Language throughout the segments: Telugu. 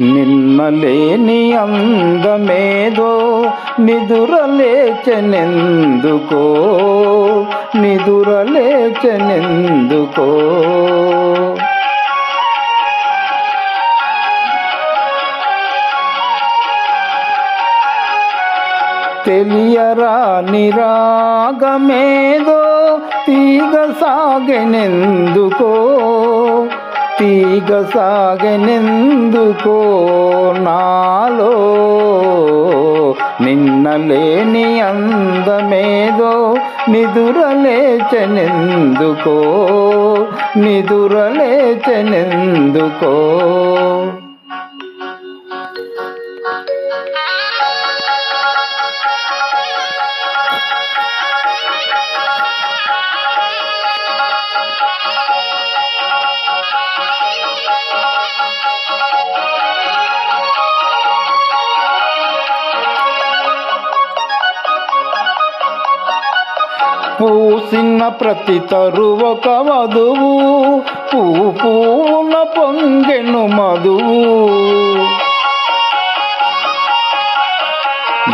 నిన్నలేని అందమేదో నిదురలేచనెందుకో? నిదురలేచనెందుకో? తెలియరా నిరాగమేదో తీగ సాగెనెందుకో? తీగ సాగనెందుకో నాలో? నిన్నలేని అందమేదో నిదురలేచనెందుకో? నిదురలేచనెందుకో? పూసిన ప్రతి తరువొక వధువు పువ్వు పూన పొంగెను మధువు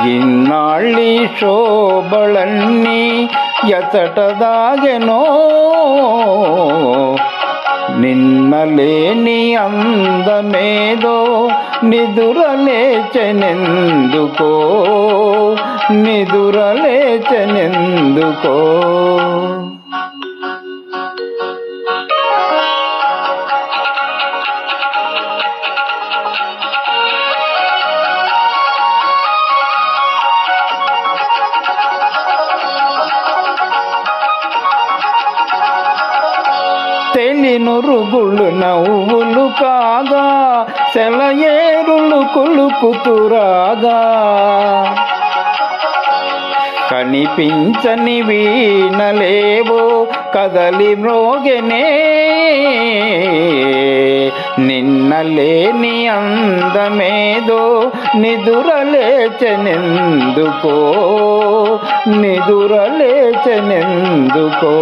ఇన్నాళ్ళి శోభళన్ని ఎచట దాగెనో నిన్నలేని అందమేదో నిదురలేచనెందుకో? నిదురలేచనెందుకో? తెలినురుగుళ్ళు నవ్వులు కాగా సెలయేరులు కులుకుతురాగా కనిపించని వీణలేవో కదలి మ్రోగెనే. నిన్నలేని అందమేదో నిదురలేచనెందుకో నిదురలేచనెందుకో.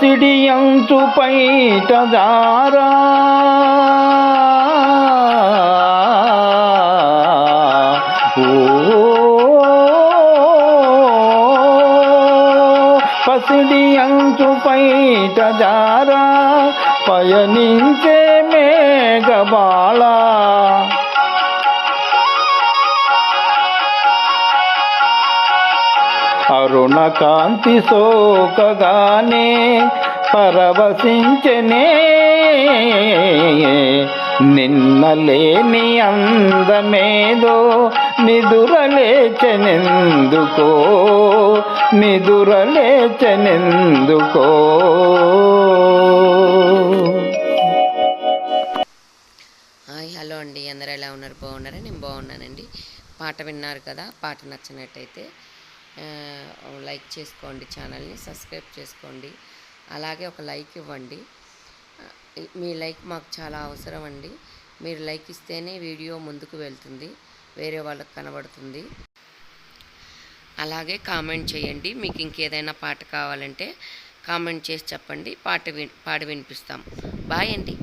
పసిడి పైట జారా పసిడి అంచు పైట జారా పయనించే మేఘబాళ. అరుణ కాంతి సోకగానే పరవశించనే. నిన్నలేని అందమేదో నిదురలేచనెందుకో నిదురలేచనెందుకో. హలో అండి. అందరూ ఎలా ఉన్నారు? బాగున్నారా? నేను బాగున్నానండి. పాట విన్నారు కదా పాట నచ్చినట్టయితే లైక్ చేసుకోండి ఛానల్ని సబ్స్క్రైబ్ చేసుకోండి. అలాగే ఒక లైక్ ఇవ్వండి. మీ లైక్ మాకు చాలా అవసరం అండి. మీరు లైక్ ఇస్తేనే వీడియో ముందుకు వెళ్తుంది వేరే వాళ్ళకి కనబడుతుంది. అలాగే కామెంట్ చేయండి. మీకు ఇంకేదైనా పాట కావాలంటే కామెంట్ చేసి చెప్పండి. పాట వి పాడి వినిపిస్తాం. బాయ్ అండి.